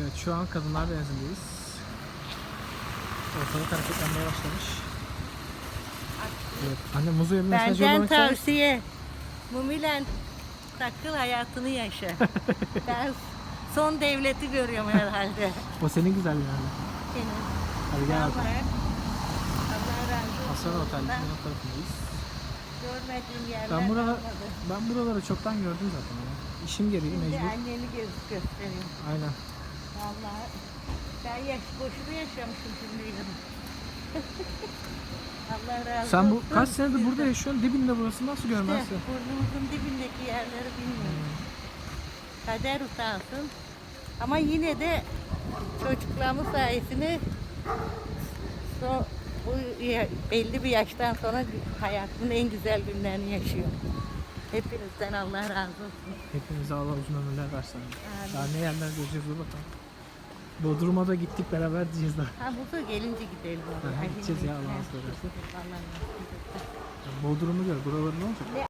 Evet şu an kadınlar benzindeyiz. Ortalık hareketlenmeye başlamış. Evet. Anne muzu evine mesaj Benden yollamak ister misin? tavsiye. Mumilen takıl hayatını yaşa. ben son devleti görüyorum herhalde. O senin güzelliğin anne. Senin. Hadi gel artık. Vallahi. Allah razı olsun. Aslan Otel Ben tarafındayız. görmediğim yerler Ben buraları, kalmadı. ben buraları çoktan gördüm zaten ya. İşim gereği Şimdi mecbur. anneni göz göstereyim. Aynen. Vallahi ben yaş, boşuna yaşamışım şimdi. Allah razı Sen bu olsun. kaç senedir burada yaşıyorsun? Dibinde burası nasıl İşte görmezsin? burnumuzun dibindeki yerleri bilmiyorum. Kader utansın. Ama yine de çocuklarımız sayesinde so, bu ya- belli bir yaştan sonra hayatımın en güzel günlerini yaşıyorum. Hepinizden Allah razı olsun. Hepimize Allah uzun ömürler versin. Amin. Daha ne yerler göreceğiz dur bakalım. Bodrum'a da gittik beraber diyeceğiz daha. Ha burada gelince gidelim. Aha, gideceğiz ya, nasip eder. Bodrum'u gör. Buraları ne olacak?